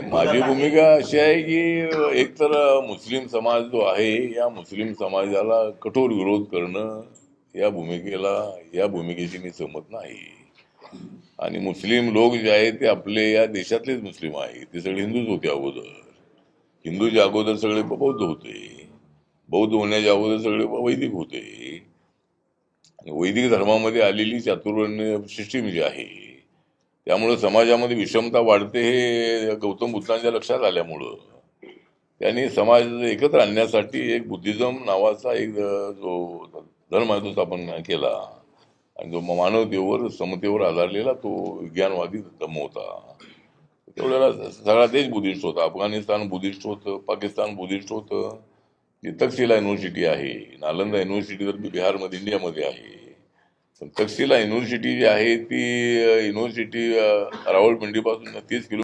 भूमिका अशी आहे की एकतर मुस्लिम समाज जो आहे या मुस्लिम समाजाला कठोर विरोध करणं या भूमिकेला या भूमिकेशी मी सहमत नाही. आणि मुस्लिम लोक जे आहेत ते आपले या देशातलेच मुस्लिम आहेत. ते सगळे हिंदूच होते अगोदर. हिंदूच्या अगोदर सगळे बौद्ध होते. बौद्ध होण्याच्या अगोदर सगळे वैदिक होते. आणि वैदिक धर्मामध्ये आलेली चातुर्वर्ण्य सिस्टीम जी आहे. त्यामुळं समाजामध्ये विषमता वाढते हे गौतम बुद्धांच्या लक्षात आल्यामुळं. त्यांनी समाज एकत्र आणण्यासाठी एक बुद्धिझम नावाचा एक जो धर्म आहे तो स्थापन केला. आणि जो मानवतेवर समतेवर आधारलेला तो विज्ञानवादी धम्म होता. तेवढ्याला सगळा देश बुद्धिस्ट होता. अफगाणिस्तान बुद्धिस्ट होतं पाकिस्तान बुद्धिस्ट होतं. जी तक्षशिला युनिव्हर्सिटी आहे. नालंदा युनिव्हर्सिटी तर बिहारमध्ये इंडियामध्ये आहे. तक्षशिला युनिव्हर्सिटी जी आहे ती युनिव्हर्सिटी रावळपिंडीपासून तीस किलो